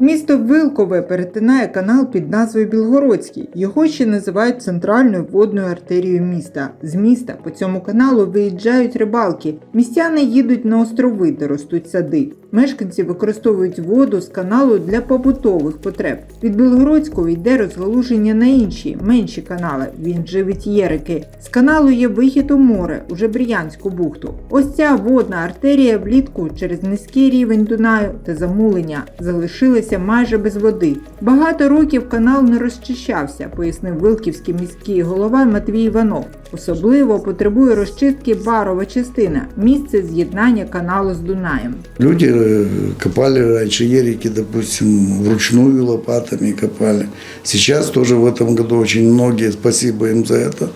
Місто Вилкове перетинає канал під назвою Білгородський. Його ще називають центральною водною артерією міста. З міста по цьому каналу виїжджають рибалки. Містяни їдуть на острови, де ростуть сади. Мешканці використовують воду з каналу для побутових потреб. Від Білгородського йде розгалуження на інші, менші канали. Він живить Єрики. З каналу є вихід у море, у Жебріянську бухту. Ось ця водна артерія влітку через низький рівень Дунаю та замулення залишилася майже без води. Багато років канал не розчищався, пояснив Вилківський міський голова Матвій Іванов. Особливо потребує розчистки барова частина місце з'єднання каналу з Дунаєм. Люди э, копали раньше ерики, допустим, вручную лопатами копали. Сейчас тоже в этом году очень многие, спасибо им за это,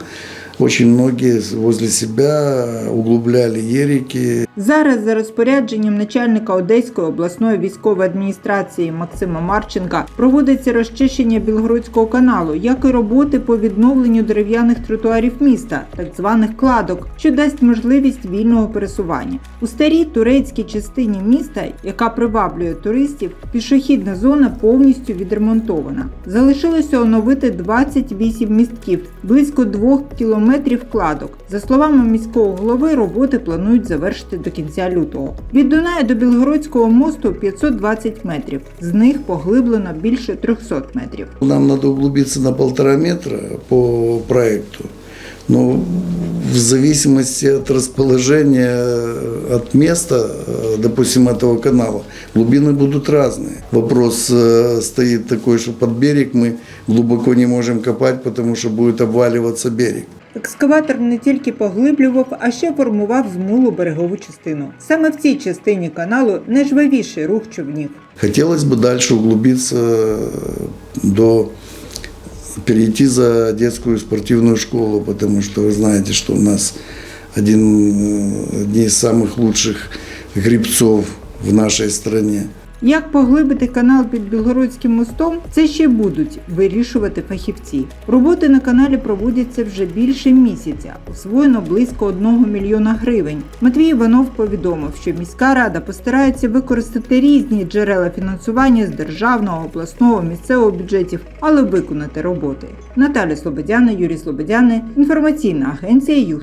очень многие возле себя углубляли ерики, Зараз за розпорядженням начальника Одеської обласної військової адміністрації Максима Марченка проводиться розчищення Білгородського каналу, як і роботи по відновленню дерев'яних тротуарів міста, так званих кладок, що дасть можливість вільного пересування. У старій турецькій частині міста, яка приваблює туристів, пішохідна зона повністю відремонтована. Залишилося оновити 28 містків, близько 2 кілометрів кладок. За словами міського голови, роботи планують завершити до кінця лютого. Від Дунаю до Білгородського мосту 520 метрів, з них поглиблено більше 300 метрів. Нам надо углубиться на полтора метра по проекту. Но в зависимости от расположения, от места, э, допустим, этого канала, глубины будут разные. Вопрос э, стоит такой, что под берег мы глубоко не можем копать, потому что будет обваливаться берег. Екскаватор не тільки поглиблював, а ще формував змулу берегову частину. Саме в цій частині каналу найжвавіший рух човнів. Хотелось бы дальше углубиться э, до перейти за детскую спортивную школу, потому что вы знаете, что у нас один, э, одни из самых лучших грибцов в нашей стране. Як поглибити канал під Білгородським мостом, це ще будуть вирішувати фахівці. Роботи на каналі проводяться вже більше місяця. Освоєно близько 1 мільйона гривень. Матвій Іванов повідомив, що міська рада постарається використати різні джерела фінансування з державного, обласного, місцевого бюджетів, але виконати роботи. Наталя Слободяна, Юрій Слободяни, інформаційна агенція Юг.